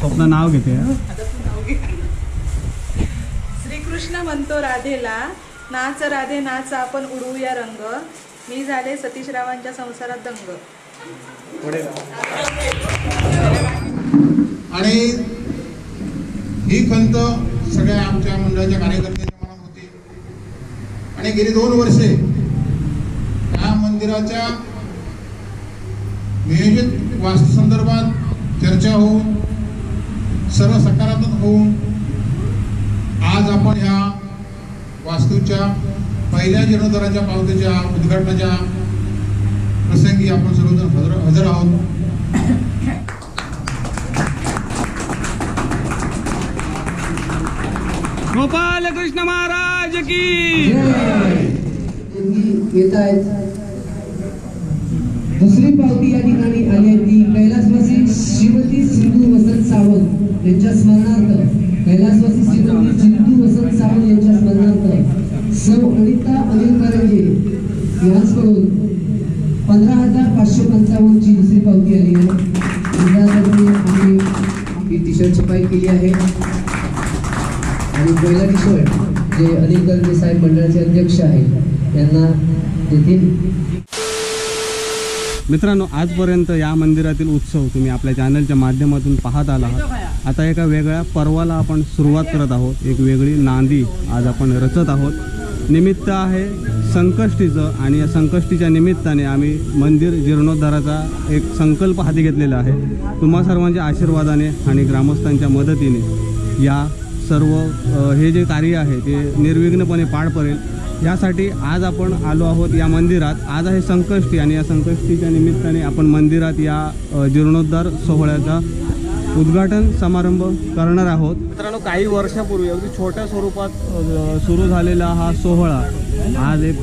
स्वप्न नाव घेते हा. श्रीकृष्ण म्हणतो राधेला नाच राधे नाच आपण उडवूया रंग. मी झाले सतीश रावांच्या संसारात दंग. आणि ही खंत सगळ्या आमच्या मंडळाच्या कार्यकर्त्यांच्या मनात होती. आणि गेली दोन वर्षे या मंदिराच्या नियोजित वास्तू संदर्भात चर्चा होऊन सर्व सकारात्मक होऊन आज आपण ह्या वास्तूच्या पहिल्या जीर्णोद्धाराच्या पावतीच्या उद्घाटनाच्या प्रसंगी आपण सर्वजण हजर हजर आहोत. गोपाल कृष्ण महाराज की! येत आहेत दुसरी पावती या ठिकाणी आली आहे ती कैलासवासी श्रीमती सिंधू वसंत सावंत. यांच्या स्मरणार्थ कैलासवासी श्रीमती चिंतू वसंत सावंत यांच्या स्मरणार्थ सौ अनिता अनिल कारंजे यांचकडून पंधरा हजार पाचशे पंचावन्नची दुसरी पावती आली आहे. ही टी शर्ट छपाई केली आहे. आणि पहिला टी शर्ट जे अनिल करंजे साहेब मंडळाचे अध्यक्ष आहेत त्यांना देतील मित्रांनो आजपर्यंत या मंदिरातील उत्सव तुम्ही आपल्या चॅनलच्या माध्यमातून पाहत आला आहात. आता एका वेगळ्या पर्वाला आपण सुरुवात करत आहोत. एक वेगळी नांदी आज आपण रचत आहोत. निमित्त आहे संकष्टीचं आणि या संकष्टीच्या निमित्ताने आम्ही मंदिर जीर्णोद्धाराचा एक संकल्प हाती घेतलेला आहे. तुम्हा सर्वांच्या आशीर्वादाने आणि ग्रामस्थांच्या मदतीने या सर्व हे जे कार्य आहे ते निर्विघ्नपणे पार पडेल. यासाठी आज आपण आलो आहोत या मंदिरात. आज आहे संकष्टी आणि या संकष्टीच्या निमित्ताने आपण मंदिरात या जीर्णोद्धार सोहळ्याचा उद्घाटन समारंभ करणार आहोत. मित्रांनो काही वर्षापूर्वी अगदी छोट्या स्वरूपात सुरू झालेला हा सोहळा आज एक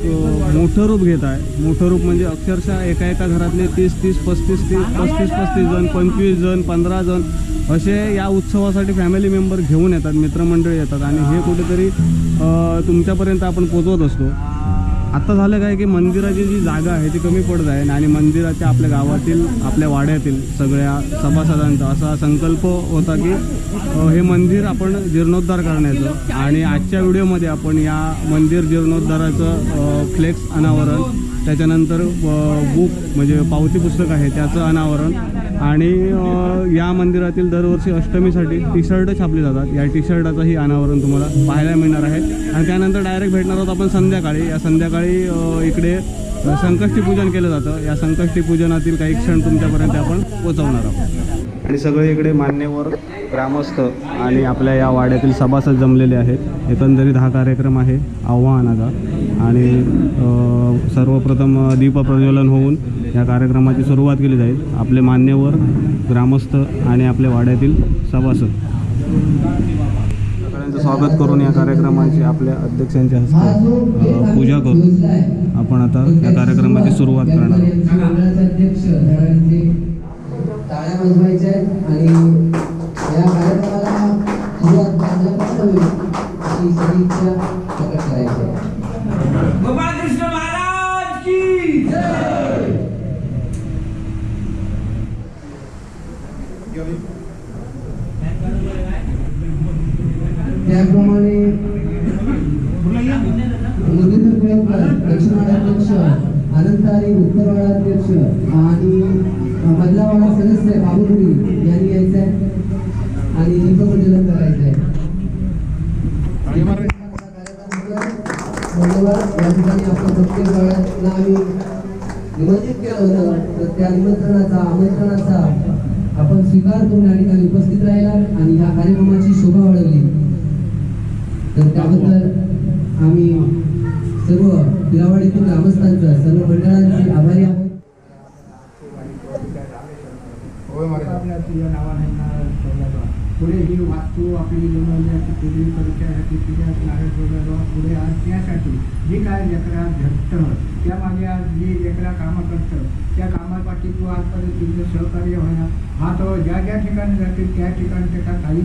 मोठं रूप घेत आहे. मोठं रूप म्हणजे अक्षरशः एका एका घरातले तीस तीस पस्तीस तीस पस्तीस पस्तीस जण पंचवीस जण पंधरा जण असे या उत्सवासाठी फॅमिली मेंबर घेऊन येतात मित्रमंडळी येतात आणि हे कुठेतरी तुमच्यापर्यंत आपण पोचवत असतो. आत्ता झालं काय की मंदिराची जी जागा आहे ती कमी पडत आहे आणि मंदिराच्या आपल्या गावातील आपल्या वाड्यातील सगळ्या सभासदांचा असा संकल्प होता की हे मंदिर आपण जीर्णोद्धार करण्याचं आणि आजच्या व्हिडिओमध्ये आपण या मंदिर जीर्णोद्धाराचं फ्लेक्स अनावरण त्याच्यानंतर बुक म्हणजे पावती पुस्तक आहे त्याचं अनावरण आणि या मंदिरातील दरवर्षी अष्टमीसाठी टी शर्ट छापले जातात. या टी शर्टाचंही अनावरण तुम्हाला पाहायला मिळणार आहे. आणि त्यानंतर डायरेक्ट भेटणार आहोत आपण संध्याकाळी. या संध्याकाळी इकडे संकष्टी पूजन केलं जातं. या संकष्टी पूजनातील काही क्षण तुमच्यापर्यंत आपण पोचवणार आहोत. आणि सगळे इकडे मान्यवर ग्रामस्थ आणि आपल्या या वाड्यातील सभासद जमलेले आहेत. एकंदरीत हा कार्यक्रम आहे आव्हानाचा. आणि सर्वप्रथम दीपप्रज्वलन होऊन या कार्यक्रमाची सुरुवात केली जाईल. आपले मान्यवर ग्रामस्थ आणि आपल्या वाड्यातील सभासद. सगळ्यांचं स्वागत करून या कार्यक्रमाची आपल्या अध्यक्षांच्या हस्ते पूजा करून आपण आता या कार्यक्रमाची सुरुवात करणार आहोत मंडळाचे अध्यक्ष धडाडीचे टाळ्या वाजवायच्या आहेत आणि या कार्यक्रमाला सुरुवात चांगल्यापासून होईल अशी सगळी इच्छा प्रकट करायची आहे गोपाल कृष्ण महाराज की त्याप्रमाणे मुरलीधर कुळकर दक्षिणवाडा अध्यक्ष अनंतारी उत्तरवाडा अध्यक्ष आणि मधलावाडा सदस्य बाबुपुरी यांनी यायचं आहे आणि दीपप्रज्वलन करायचं आहे धन्यवाद. या ठिकाणी आपण प्रत्येक गाड्याला आम्ही निमंत्रित केलं होतं. तर त्या निमंत्रणाचा आमंत्रणाचा आपण स्वीकार करून या ठिकाणी उपस्थित राहिला आणि या कार्यक्रमाची शोभा वाढवली तर त्याबद्दल आम्ही सर्व पिरावाडीतील ग्रामस्थांचं सर्व मंडळांचे आभारी आहोत होय महाराज आपल्या तुझ्या नावाने नारळ ठेवला जावा. पुढे ही वास्तू आपली बनवण्याची पिढी परिचयासाठी तुझ्यात नारळ पुढे आज त्यासाठी जी काय लेकरा झटतं त्यामागे आज जी लेकरा कामं करतं त्या कामापाठी तू आजपर्यंत तुझं सहकार्य होणार हा तो ज्या ज्या ठिकाणी जातील त्या ठिकाणी त्याचा काही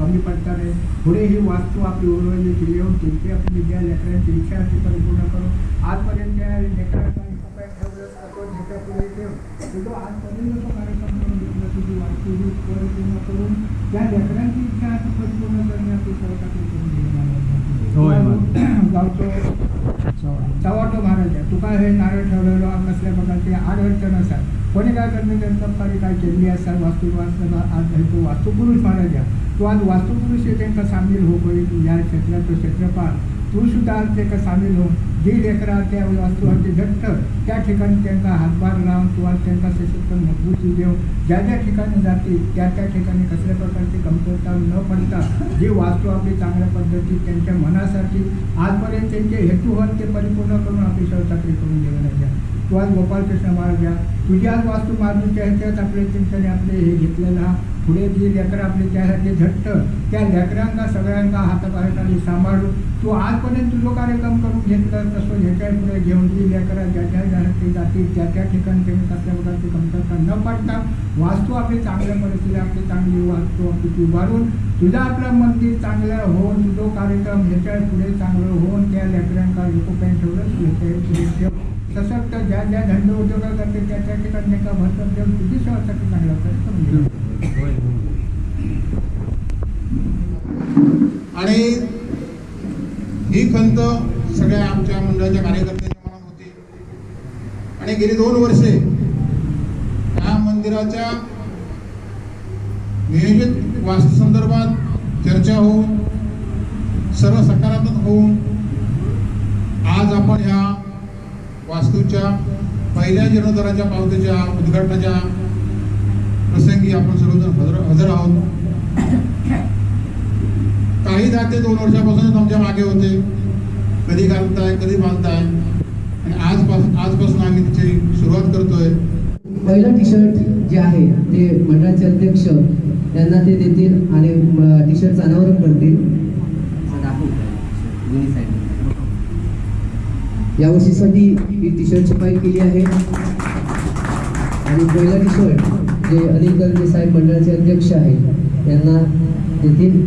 कमी पडता नाही. पुढे ही वास्तू आपली उरवली केली येऊन तुमची आपली ज्या लेकरांची इच्छा असते परिपूर्ण करून आजपर्यंत त्या लेकरांचा ठेवलं नको पुढे ठेव. आजपर्यंत तो कार्यक्रम करून घेतला तुझी वास्तू ही परिपूर्ण करून त्या लेकरांची इच्छा आता परिपूर्ण करणे आपली सहकार्य करून होय, चवाटो महाराज तुका हे नारळ ठेवलेलो नसल्या प्रकारचे अडचण असतात. कोणी काय करणे त्यांचा काय केली असतात वास्तू आज तो वास्तुपुरुष महाराज तू आज वास्तुपुरुष हे त्यांना सामील हो पडेल या क्षेत्रात तो क्षेत्रपाळ तू सुद्धा सामील होऊन जी लेकरा त्या वास्तूचे जट्ट त्या ठिकाणी त्यांना हातभार लावून किंवा त्यांचा त्यांना सशक्त मजबूती देऊन ज्या ज्या ठिकाणी जातील त्या त्या ठिकाणी कसल्या प्रकारची कमतरता न पडता जी वास्तू आपली चांगल्या पद्धतीत त्यांच्या मनासाठी आजपर्यंत त्यांचे हेतू होत ते परिपूर्ण करून आपली सहचाकरी करून देण्याच्या तू आज गोपालकृष्ण महाराज तुझी आज वास्तू मारून ह्याच्यात आपले चिंतने आपले हे घेतलेला पुढे जी लेकरं आपले त्यासाठी झट्ट त्या लेकरांना सगळ्यांना हातापायाखाली सांभाळून तू आजपर्यंत तुझं कार्यक्रम करून घेतलं तसं ह्याच्या पुढे घेऊन जी लेकरं ज्या ज्या घरात जातील त्या त्या ठिकाणी त्यांनी असल्या प्रकारची कमतरता न पडता वास्तू आपली चांगल्या परिस्थिती आपली चांगली वास्तू आपली ती उभारून तुझा आपलं मंदिर चांगलं होऊन तुझं कार्यक्रम ह्याच्या पुढे चांगलं होऊन त्या लेकरांना एकोप्यान ठेवलं ह्याच्या पुढे ठेव. सशक्त ज्या ज्या धंदे उद्योग करते त्या त्या ठिकाणी त्यांना भरपूर देऊन किती सेवासाठी चांगला प्रयत्न आणि ही खंत सगळ्या आमच्या मंडळाच्या कार्यकर्त्यांच्या मनात होती. आणि गेली दोन वर्षे या मंदिराच्या नियोजित वास्तू संदर्भात चर्चा होऊन सर्व सकारात्मक होऊन आज आपण ह्या वास्तूच्या पहिल्या जीर्णोद्धाराच्या पावतीच्या उद्घाटनाच्या प्रसंगी आपण सर्वजण हजर हजर आहोत. काही दाते दोन वर्षापासूनच आमच्या मागे होते. कधी घालताय कधी बांधताय आणि आजपासून आजपासून आम्ही तिची सुरुवात करतोय. पहिलं टी शर्ट जे आहे ते मंडळाचे अध्यक्ष त्यांना ते देतील आणि टी शर्टचं अनावरण करतील. यावर्षीसाठी ही टी शर्ट छपाई केली आहे. आणि पहिला टी शर्ट जे अनिल गर्जे साहेब मंडळाचे अध्यक्ष आहेत त्यांना देतील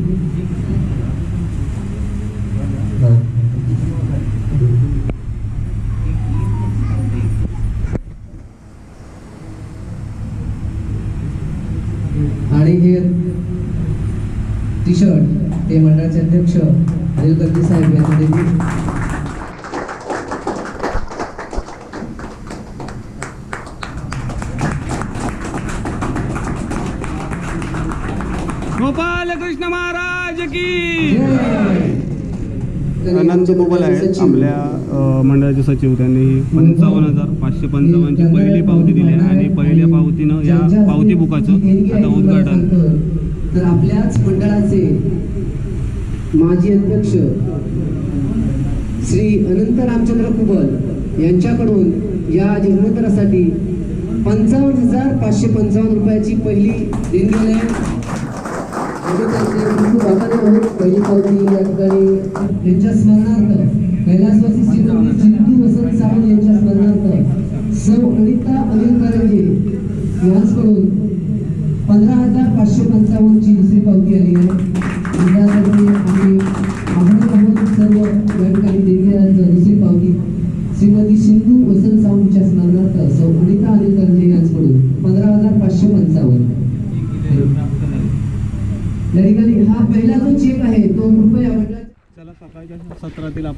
गोपाल कृष्ण महाराज की. अनंत गोपाल आहेत. आपल्या मंडळाचे सचिव. त्यांनी पंचावन्न हजार पाचशे पंचावन्नची पहिली पावती दिली आहे आणि पहिल्या पावतीनं या पावती बुकाचं आता उद्घाटन. तर आपल्याच मंडळाचे माजी अध्यक्ष श्री अनंत रामचंद्र कुबल यांच्याकडून या जीर्णोत्तरासाठी पंचावन्न हजार पाचशे पंचावन्न रुपयाची पहिली देणगी आहे. पहिली पावती या ठिकाणी त्यांच्या स्मरणार्थ कैलासवासी श्री सिंधू वसंत सावंत यांच्या स्मरणार्थ सौ अनिता अनिल करंजे यांच्याकडून पंधरा हजार पाचशे पंचावन्नची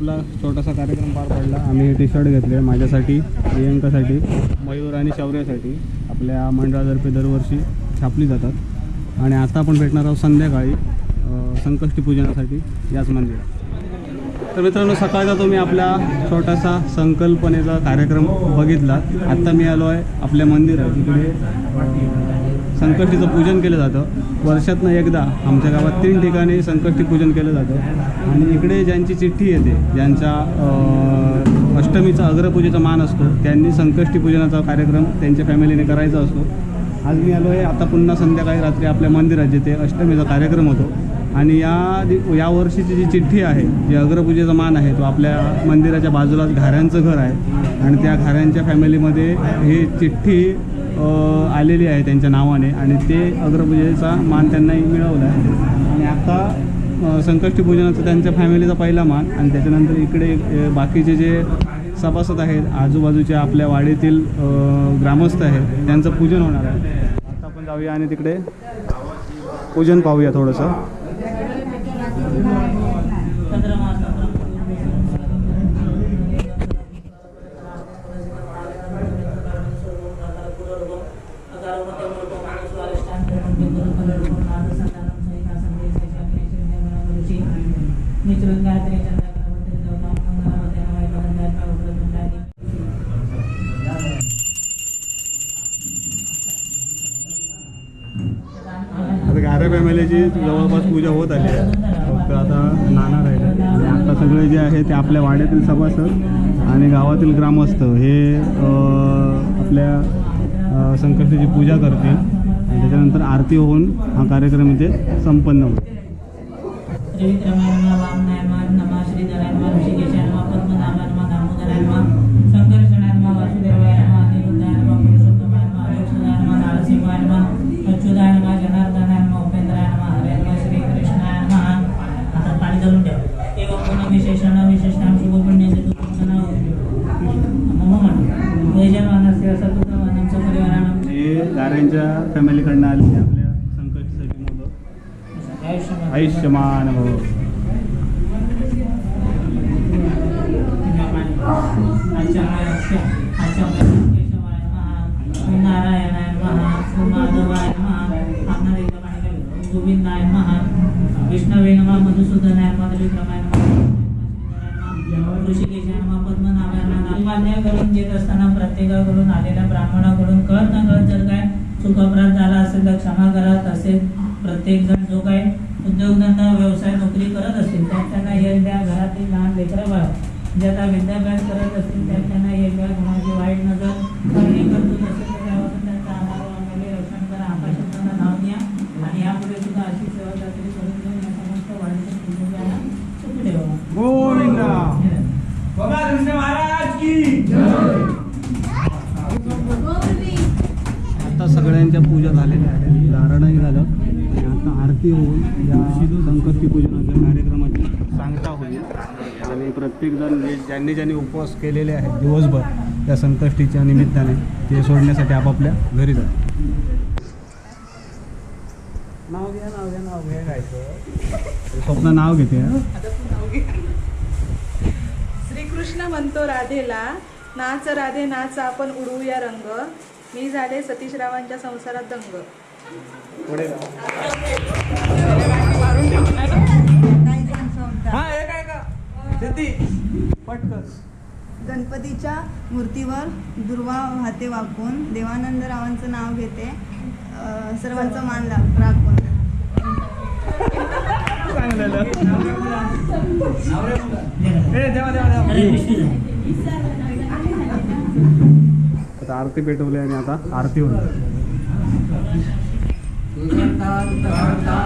आपला छोटासा कार्यक्रम पार पडला. आम्ही हे टी शर्ट घेतले माझ्यासाठी प्रियंकासाठी मयूर आणि शौर्यासाठी. आपल्या मंडळातर्फे दरवर्षी छापली जातात. आणि आता आपण भेटणार आहोत संध्याकाळी संकष्टी पूजनासाठी याच मंदिरात. तर मित्रांनो सकाळचा तुम्ही आपला छोटासा संकल्पनेचा कार्यक्रम बघितला आत्ता मी आलो आहे आपल्या मंदिरात. तिकडे संकष्टीचं पूजन केलं जातं. वर्षातनं एकदा आमच्या गावात तीन ठिकाणी संकष्टी पूजन केलं जातं. आणि इकडे ज्यांची चिठ्ठी येते ज्यांच्या अष्टमीचा अग्रपूजेचा मान असतो त्यांनी संकष्टी पूजनाचा कार्यक्रम त्यांच्या फॅमिलीने करायचा असतो. आज मी आलो आहे आता पुन्हा संध्याकाळी रात्री आपल्या मंदिरात जिथे अष्टमीचा कार्यक्रम होतो. आणि या दि- या वर्षीची जी चिठ्ठी आहे जी अग्रपूजेचा मान आहे तो आपल्या मंदिराच्या बाजूलाच घाऱ्यांचं घर आहे. आणि त्या घाऱ्यांच्या फॅमिलीमध्ये ही चिठ्ठी आलेली आहे त्यांच्या नावाने आणि ते अग्रपूजेचा मान त्यांनाही मिळवला आहे. आणि आता संकष्टी पूजनाचा त्यांच्या फॅमिलीचा पहिला मान आणि त्याच्यानंतर इकडे बाकीचे जे सभासद आहेत आजूबाजूच्या आपल्या वाडीतील ग्रामस्थ आहेत त्यांचं पूजन होणार आहे. आता आपण जाऊया आणि तिकडे पूजन पाहूया थोडंसं. होत आली आहे. फक्त आता नाना राहिले आणि आता सगळे जे आहे ते आपल्या वाड्यातील सभासद आणि गावातील ग्रामस्थ हे आपल्या संकष्टीची पूजा करतील. आणि त्याच्यानंतर आरती होऊन हा कार्यक्रम इथे संपन्न होईल. आयुष्यमान आयुष्यमान नारायणाय नमः माधवाय नमः गोविंदाय नमः विष्णवे नमः मधुसूदनाय नमः त्रिविक्रमाय नमः ऋषिकेशाय नमः पद्मनाभाय नमः मान्य करून घेत असताना प्रत्येकाकडून आलेल्या ब्राह्मणाकडून कळत न कळत जर काय चुकापराध झाला असेल तर क्षमा करा तसेच प्रत्येक जण जो काय उद्योगधंदा व्यवसाय नोकरी करत असेल त्यांना यश द्या घरातील लहान लेकरं बाळ जे आता विद्याभ्यास करत असतील त्यांना यश द्या कोणाची वाईट नजर करणे करतो असेल तर त्यापासून त्यांचं आम्हाला आम्हाला रक्षण करा आकाशात त्यांना नाव द्या. आणि यापुढे सुद्धा अशी सेवा चाकरी करून घेऊन या समस्त वाढीच्या कुटुंबियांना सुखी ठेवा. गोविंदा. बाबा कृष्ण महाराज की. आता सगळ्यांच्या पूजा झालेल्या आहेत. आरती होऊन या संकष्टी पूजनाच्या कार्यक्रमाची सांगता होईल. आणि प्रत्येकजण जे ज्यांनी ज्यांनी उपवास केलेले आहेत दिवसभर त्या संकष्टीच्या निमित्ताने ते सोडण्यासाठी आपापल्या घरी जातात. नाव घ्या नाव घ्या नाव घ्या गायचं स्वप्न नाव घेते श्रीकृष्ण म्हणतो राधेला नाच राधे नाच आपण उडवूया रंग. मी झाले सतीशरावांच्या संसारात दंग. पुढे गणपतीच्या मूर्तीवर दुर्वा वाहते वाकून. देवानंद रावांचं नाव घेते. सर्वांचा मान लाग राखून. आता आरती पेटवली आणि आता आरती होईल आमच्या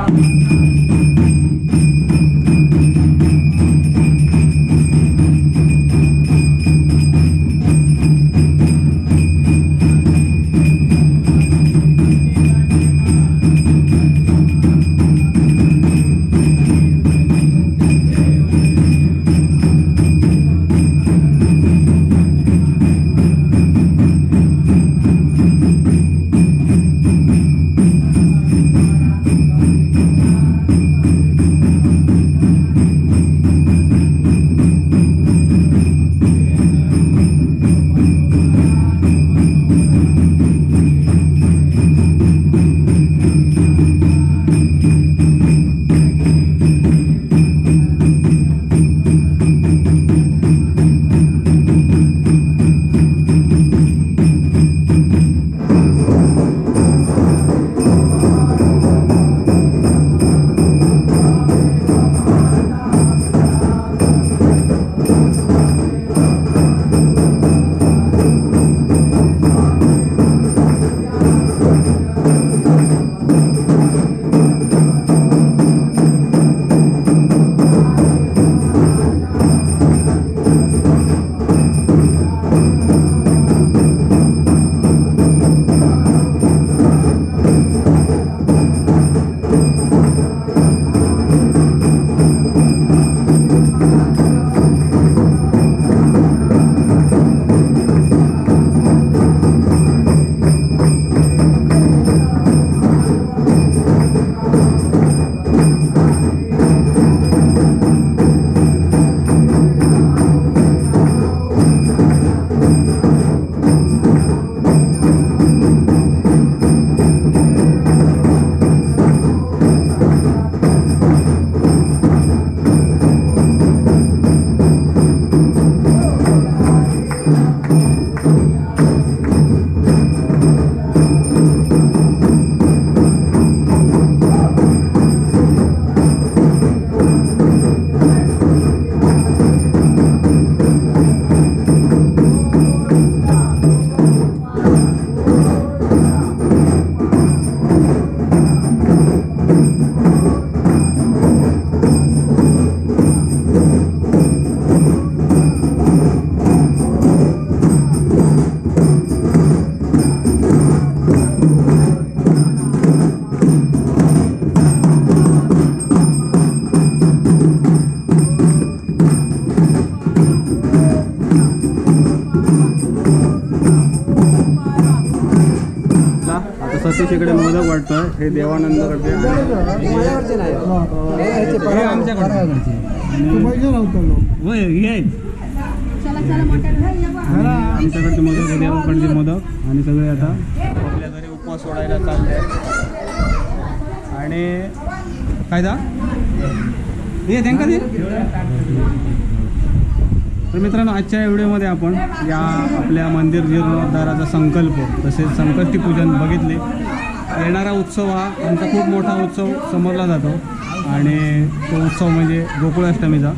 इकडे मोदक वाटतोय हे देवानंदकडे आणि हे आमच्याकडे. होय हे आहेत. आणि आमच्याकडचे मोदक हे देवाकडचे मोदक. आणि सगळे आता आपल्या घरी उपवास सोडायला चालले आणि काय दा हे त्यांका दे. तर मित्रांनो आजच्या या व्हिडिओमध्ये आपण या आपल्या मंदिर जीर्णोद्धाराचा संकल्प तसेच संकष्टी पूजन बघितले. येणारा उत्सव हा आमचा खूप मोठा उत्सव समजला जातो. आणि तो उत्सव म्हणजे गोकुळाष्टमीचा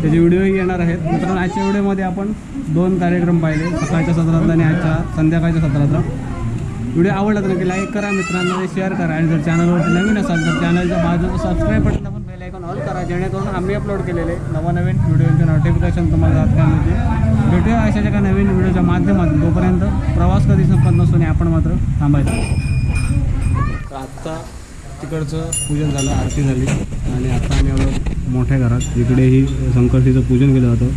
त्याचे व्हिडिओही येणार आहेत. मित्रांनो आजच्या व्हिडिओमध्ये आपण दोन कार्यक्रम पाहिले. सकाळच्या सत्रातला आणि आजच्या संध्याकाळच्या सत्रातला. व्हिडिओ आवडला तर नक्की लाईक करा. मित्रांना शेअर करा. आणि जर चॅनलवरती नवीन असाल तर चॅनलच्या बाजूला सबस्क्राईब बटन आपण बेल आयकॉन ऑल करा. जेणेकरून आम्ही अपलोड केलेले नवनवीन व्हिडिओचे नोटिफिकेशन तुम्हाला जात मिळते भेटूया अशाच एका नवीन व्हिडिओच्या माध्यमातून. तोपर्यंत प्रवास कधी संपत नसतो आणि आपण मात्र थांबायचं. तर आत्ता तिकडचं पूजन झालं आरती झाली. आणि आता आम्ही आलो मोठ्या घरात. इकडेही संकष्टीचं पूजन केलं जातं.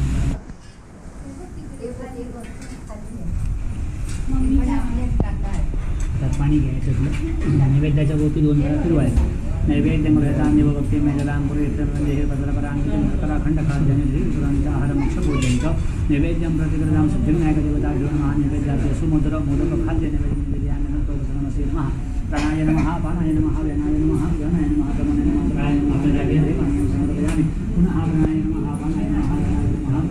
त्यात पाणी घ्यायचं नैवेद्याच्या गोष्टी दोन वेळा फिरवायचं. नैवेद्य मृगता निवभक्ती मेघलांपुरी म्हणजे हे भद्रपरा अंकितरा अखंड खाद्याने आहार मोक्ष भोजनचं नैवेद्यं प्रतिकृतां सिद्धिविनायक देवता घेऊन महानैवेद्याचे सुमुद्र मोदक खाद्य नैवेद्य आणि नमस्ते महा प्राणाय नमः पानाय नमः व्यनाय नमः गणाय नमः गमनाय नमः प्राणाय नमः समर्पयामि पुनः प्राणाय नमः पानाय नमः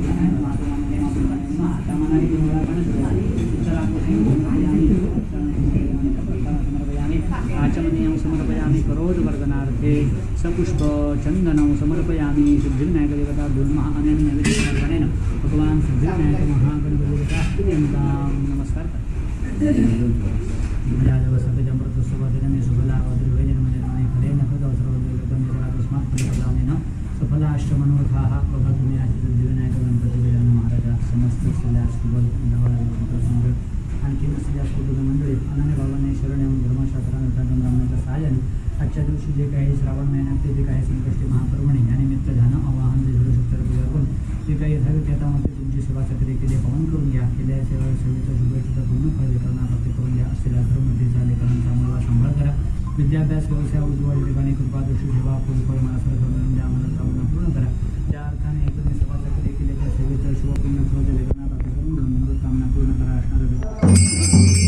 गणाय नमः गणाय नमः गमनाय नमः प्राणाय नमः कामनाय नमः समर्पयामि समर्पयामि आचमनीयं समर्पयामि करोदवर्धनार्थे सपुष्प चन्दनं समर्पयामि सिद्धिविनायकदेवताभ्यो नमः अनेन भगवान् सिद्धिविनायक नमस्कार। मजाजवसकजमृतसुभदिनं शुभलावद्रिवेजनमजनमने फलेन खगवसर्वदेवतन्निरातस्मात् फलप्रदानेन सफलाष्टमनोरथाः महाराजा समस्त स्त्रिया आणखी असलेल्या कुटुंब मंडळी अनन्य बाबांनी शरण येऊन धर्मशास्त्रानुसार ब्राह्मणाच्या सहाय्याने आजच्या दिवशी जे काही श्रावण महिन्यात जे काही संकष्टी महापर्वणी या निमित्त ध्यान आवाहन जे झुडू शकतं पूजा करून जे काही यथावित त्यामध्ये सेवा सक्रिय केले पाहून करून घ्या केलेल्या सेवा सेवेच्या शुभेच्छा पूर्ण फळ देताना प्राप्त करून घ्या असलेल्या धर्मदेच्या लेखनांचा आम्हाला सांभाळ करा विद्याभ्यास व्यवसाय उज्ज्वल ठिकाणी कृपा दृष्टी सेवा पुलफळ मनासर करून द्या आम्हाला कामना पूर्ण करा त्या अर्थाने एकूण सेवा सक्रिय केले त्या शुभपूर्ण फळ लेखना प्राप्त करून मनोकामना पूर्ण करा असणार